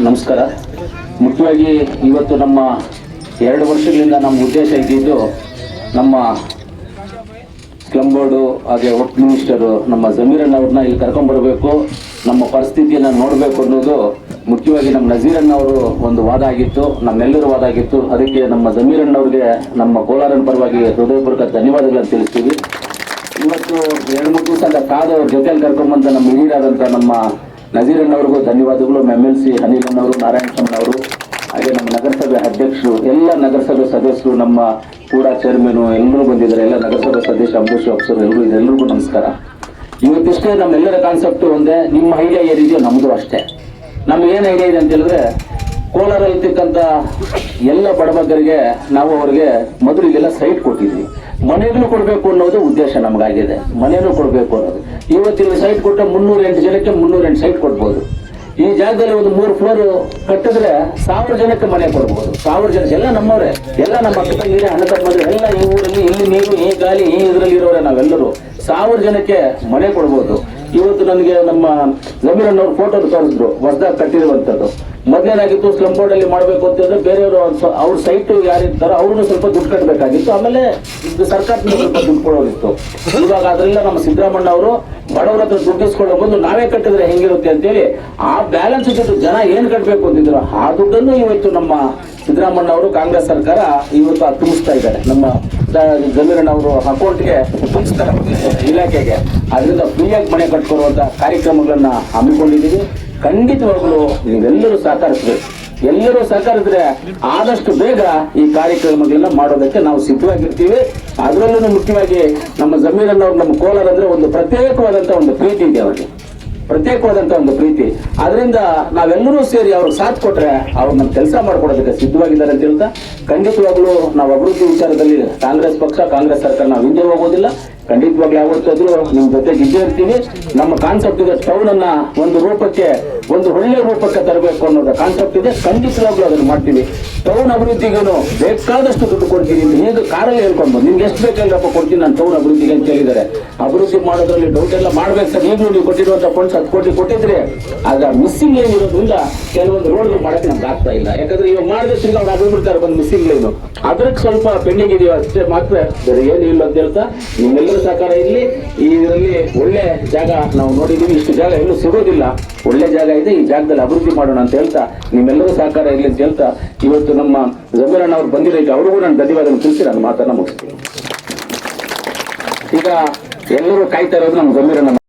ನಮಸ್ಕಾರ. ಮುಖ್ಯವಾಗಿ ಇವತ್ತು ನಮ್ಮ ಎರಡು ವರ್ಷಗಳಿಂದ ನಮ್ಮ ಉದ್ದೇಶ ಇದ್ದಿದ್ದು ನಮ್ಮ ಸ್ಲಮ್ ಬೋರ್ಡು ಹಾಗೆ ವರ್ಕ್ ಮಿನಿಸ್ಟರು ನಮ್ಮ ಜಮೀರನ್ ಅವ್ರನ್ನ ಇಲ್ಲಿ ಕರ್ಕೊಂಬರ್ಬೇಕು ನಮ್ಮ ಪರಿಸ್ಥಿತಿಯನ್ನು ನೋಡಬೇಕು ಅನ್ನೋದು ಮುಖ್ಯವಾಗಿ ನಮ್ಮ ನಜೀರಣ್ಣ ಅವರು ಒಂದು ವಾದ ಆಗಿತ್ತು, ನಮ್ಮೆಲ್ಲರ ವಾದ ಆಗಿತ್ತು. ಅದಕ್ಕೆ ನಮ್ಮ ಜಮೀರಣ್ಣ ಅವ್ರಿಗೆ ನಮ್ಮ ಕೋಲಾರನ ಪರವಾಗಿ ಹೃದಯಪೂರ್ವಕ ಧನ್ಯವಾದಗಳನ್ನು ತಿಳಿಸ್ತೀವಿ. ಇವತ್ತು ಎರಡು ಮೂರು ದಿವಸ ಕಾದವ್ರ ಜೊತೆಯಲ್ಲಿ ಕರ್ಕೊಂಬಂದ ನಮ್ಮ ಹಿರಿಯರಾದಂಥ ನಮ್ಮ ನಜೀರಣ್ಣ ಅವ್ರಿಗೂ ಧನ್ಯವಾದಗಳು. ಎಂ ಎಲ್ ಸಿ ಅನಿಲಣ್ಣವರು ನಾರಾಯಣಸ್ವಾಮಿ ಹಾಗೆ ನಮ್ಮ ನಗರಸಭೆ ಅಧ್ಯಕ್ಷರು, ಎಲ್ಲ ನಗರಸಭೆ ಸದಸ್ಯರು, ನಮ್ಮ ಕೂಡ ಚೇರ್ಮನು ಎಲ್ಲರೂ ಬಂದಿದ್ದಾರೆ. ಎಲ್ಲ ನಗರಸಭೆ ಸದಸ್ಯ ಅಂಬರೀಶ್ ಅಫ್ಸರ್ ಎಲ್ಲರೂ ಎಲ್ಲರಿಗೂ ನಮಸ್ಕಾರ. ಇವತ್ತಿಷ್ಟೇ ನಮ್ಮೆಲ್ಲರ ಕಾನ್ಸೆಪ್ಟ್ ಒಂದೇ, ನಿಮ್ಮ ಐಡಿಯಾ ಏನಿದೆಯೋ ನಮ್ಮದು ಅಷ್ಟೇ. ನಮ್ಗೆ ಏನು ಐಡಿಯಾ ಇದೆ ಅಂತ ಹೇಳಿದ್ರೆ ಕೋಲಾರ ಇರ್ತಕ್ಕಂಥ ಎಲ್ಲ ಬಡಬಗ್ಗರಿಗೆ ನಾವು ಅವರಿಗೆ ಮೊದಲು ಸೈಟ್ ಕೊಟ್ಟಿದ್ವಿ. ಮನೆಗಳು ಕೊಡಬೇಕು ಅನ್ನೋದು ಉದ್ದೇಶ ನಮಗಾಗಿದೆ. ಮನೆಗಳು ಕೊಡಬೇಕು ಅನ್ನೋದು. ಇವತ್ತಿನ ಸೈಟ್ ಕೊಟ್ಟರೆ ಮುನ್ನೂರ ಎಂಟು ಜನಕ್ಕೆ ಮುನ್ನೂರ ಎಂಟು ಸೈಟ್ ಕೊಡ್ಬೋದು. ಈ ಜಾಗದಲ್ಲಿ ಒಂದು ಮೂರು ಫ್ಲೋರ್ ಕಟ್ಟಿದ್ರೆ ಸಾವಿರ ಜನಕ್ಕೆ ಮನೆ ಕೊಡ್ಬೋದು. ಸಾವಿರ ಜನ ಎಲ್ಲ ನಮ್ಮವರೇ. ಎಲ್ಲ ನಮ್ಮ ಅಕ್ಕ ತಂಗಿರಿ ಅಣ್ಣ ತಮ್ಮಂದ್ರೆ, ಎಲ್ಲ ಈ ಊರಲ್ಲಿ ಇಲ್ಲಿ ನೀರು, ಈ ಗಾಲಿ ಈ ಇದರಲ್ಲಿ ಇರೋರೆ ನಾವೆಲ್ಲರೂ. ಸಾವಿರ ಜನಕ್ಕೆ ಮನೆ ಕೊಡ್ಬೋದು. ಇವತ್ತು ನನಗೆ ನಮ್ಮ ಜಮೀರಣ್ಣವ್ರ ಫೋಟೋ ತೋರಿಸಿದ್ರು, ಹೊಸದಾಗಿ ಕಟ್ಟಿರುವಂಥದ್ದು. ಮೊದಲೇನಾಗಿತ್ತು ಸ್ಲಮ್ ಬೋರ್ಡಲ್ಲಿ ಮಾಡಬೇಕು ಅಂತಂದ್ರೆ ಬೇರೆಯವರು ಅವ್ರ ಸೈಟ್ ಯಾರಿರ್ತಾರೋ ಅವ್ರನ್ನ ಸ್ವಲ್ಪ ದುಡ್ಡು ಕಟ್ಟಬೇಕಾಗಿತ್ತು ಆಮೇಲೆ ಸರ್ಕಾರದಿಂದ ಸ್ವಲ್ಪ ದುಡ್ಡು ಕೊಡೋಗಿತ್ತು ಇವಾಗ ಅದರಿಂದ ನಮ್ಮ ಸಿದ್ದರಾಮಣ್ಣ ಅವರು ಬಡವರ ಹತ್ರ ದುಡ್ಡು ಇಸ್ಕೊಂಡು ಬಂದು ನಾವೇ ಕಟ್ಟಿದ್ರೆ ಹೆಂಗಿರುತ್ತೆ ಅಂತೇಳಿ ಆ ಬ್ಯಾಲೆನ್ಸ್ ದುಡ್ಡು ಜನ ಏನ್ ಕಟ್ಟಬೇಕು ಅಂತಿದ್ರು, ಆ ದುಡ್ಡನ್ನು ಇವತ್ತು ನಮ್ಮ ಸಿದ್ದರಾಮಣ್ಣ ಅವರು ಕಾಂಗ್ರೆಸ್ ಸರ್ಕಾರ ಇವತ್ತು ತುಂಬಿಸ್ತಾ ಇದ್ದಾರೆ. ನಮ್ಮ ಜಮೀರಣ್ಣ ಅವರು ಅಕೌಂಟ್ಗೆ ತುಂಬಿಸ್ತಾರೆ ಇಲಾಖೆಗೆ. ಅದರಿಂದ ಫ್ರೀಯಾಗಿ ಮನೆ ಕಟ್ಕೊಡುವಂತ ಕಾರ್ಯಕ್ರಮಗಳನ್ನ ಹಮ್ಮಿಕೊಂಡಿದ್ದೀವಿ. ಖಂಡಿತವಾಗ್ಲೂ ನೀವೆಲ್ಲರೂ ಸಹಕರಿಸಬೇಕು. ಎಲ್ಲರೂ ಸಹಕರಿಸಿದ್ರೆ ಆದಷ್ಟು ಬೇಗ ಈ ಕಾರ್ಯಕ್ರಮಗಳನ್ನ ಮಾಡೋದಕ್ಕೆ ನಾವು ಸಿದ್ಧವಾಗಿರ್ತೀವಿ. ಅದರಲ್ಲೂ ಮುಖ್ಯವಾಗಿ ನಮ್ಮ ಜಮೀರನ್ನವ್ರು ನಮ್ಮ ಕೋಲಾರ ಅಂದ್ರೆ ಒಂದು ಪ್ರತ್ಯೇಕವಾದಂತ ಒಂದು ಪ್ರೀತಿ ಇದೆ ಅವರಿಗೆ. ಪ್ರತ್ಯೇಕವಾದಂತ ಒಂದು ಪ್ರೀತಿ. ಅದರಿಂದ ನಾವೆಲ್ಲರೂ ಸೇರಿ ಅವ್ರಿಗೆ ಸಾಥ್ ಕೊಟ್ರೆ ಅವ್ರು ನಮ್ಮ ಕೆಲಸ ಮಾಡ್ಕೊಡೋದಕ್ಕೆ ಸಿದ್ಧವಾಗಿದ್ದಾರೆ ಅಂತ ಹೇಳ್ತಾ, ಖಂಡಿತವಾಗ್ಲೂ ನಾವು ಅಭಿವೃದ್ಧಿ ವಿಚಾರದಲ್ಲಿ ಕಾಂಗ್ರೆಸ್ ಪಕ್ಷ, ಕಾಂಗ್ರೆಸ್ ಸರ್ಕಾರ ನಾವು ಹಿಂದೆ ಹೋಗೋದಿಲ್ಲ. ಖಂಡಿತವಾಗ್ಲೂ ಯಾವತ್ತಾದ್ರೂ ನಿಮ್ ಜೊತೆಗೆ ಇದ್ದೇ ಇರ್ತೀವಿ. ನಮ್ಮ ಕಾನ್ಸೆಪ್ಟ್ ಟೌನ್ ಅನ್ನ ಒಂದು ರೂಪಕ್ಕೆ ಒಂದು ಒಳ್ಳೆ ರೂಪಕ್ಕೆ ತರಬೇಕು ಅನ್ನೋದು ಕಾನ್ಸೆಪ್ಟ್ ಇದೆ. ಖಂಡಿತವಾಗ್ಲೂ ಅದನ್ನು ಮಾಡ್ತೀವಿ. ಟೌನ್ ಅಭಿವೃದ್ಧಿಗೂ ಬೇಕಾದಷ್ಟು ದುಡ್ಡು ಕೊಡ್ತೀನಿ ಹೇಗೆ ಕಾರಲ್ಲಿ ಹೇಳ್ಕೊಂಡು ನಿಮ್ಗೆ ಎಷ್ಟು ಬೇಕಲ್ಲಪ್ಪ ಕೊಡ್ತೀನಿ ನಾನು ಟೌನ್ ಅಭಿವೃದ್ಧಿಗೆ ಅಂತ ಹೇಳಿದ್ದಾರೆ. ಅಭಿವೃದ್ಧಿ ಮಾಡೋದ್ರಲ್ಲಿ ಡೌಟ್ ಎಲ್ಲ ಮಾಡ್ಬೇಕು ಸರ್ ಈಗಲೂ ನೀವು ಕೊಟ್ಟಿರುವಂತ ಫಂಡ್ಸ್ ಹತ್ತು ಕೋಟಿ ಕೊಟ್ಟಿದ್ರೆ ಆಗ ಮಿಸ್ಸಿಂಗ್ ಲೈನ್ ಇರೋದ್ರಿಂದ ಕೆಲವೊಂದು ರೋಡ್ಗಳು ಮಾಡಕ್ಕೆ ನಮ್ಗೆ ಆಗ್ತಾ ಇಲ್ಲ. ಯಾಕಂದ್ರೆ ಇವಾಗ ಮಾಡಿದ್ರೆ ಅವ್ರು ಅಭಿವೃದ್ಧಿ ಬಂದು ಮಿಸ್ಸಿಂಗ್ ಏನು ಅದಕ್ಕೆ ಸ್ವಲ್ಪ ಪೆಂಡಿಂಗ್ ಇದೆಯೋ ಅಷ್ಟೇ ಮಾತ್ರ. ಬೇರೆ ಏನು ಇಲ್ಲ ಅಂತ ಹೇಳ್ತಾ, ನಿಮ್ಮೆಲ್ಲರ ಸಹಕಾರ ಇರಲಿ. ಒಳ್ಳೆ ಜಾಗ ನಾವು ನೋಡಿದೀವಿ. ಇಷ್ಟು ಜಾಗ ಎಲ್ಲೂ ಸಿಗೋದಿಲ್ಲ. ಒಳ್ಳೆ ಜಾಗ ಇದೆ, ಈ ಜಾಗದಲ್ಲಿ ಅಭಿವೃದ್ಧಿ ಮಾಡೋಣ ಅಂತ ಹೇಳ್ತಾ, ನಿಮ್ಮೆಲ್ಲರೂ ಸಹಕಾರ ಇರಲಿ ಅಂತ ಹೇಳ್ತಾ, ಇವತ್ತು ನಮ್ಮ ಜಮೀರಣ್ಣ ಅವ್ರು ಬಂದಿರೋದು ಅವ್ರಿಗೂ ನಾನು ಧನ್ಯವಾದ ತಿಳಿಸಿ ನಾನು ಮಾತನ್ನ ಮುಗಿಸ್ತೀನಿ. ಈಗ ಎಲ್ಲರೂ ಕಾಯ್ತಾ ಇರೋದು ನಮ್ಮ ಜಮೀರಣ್ಣ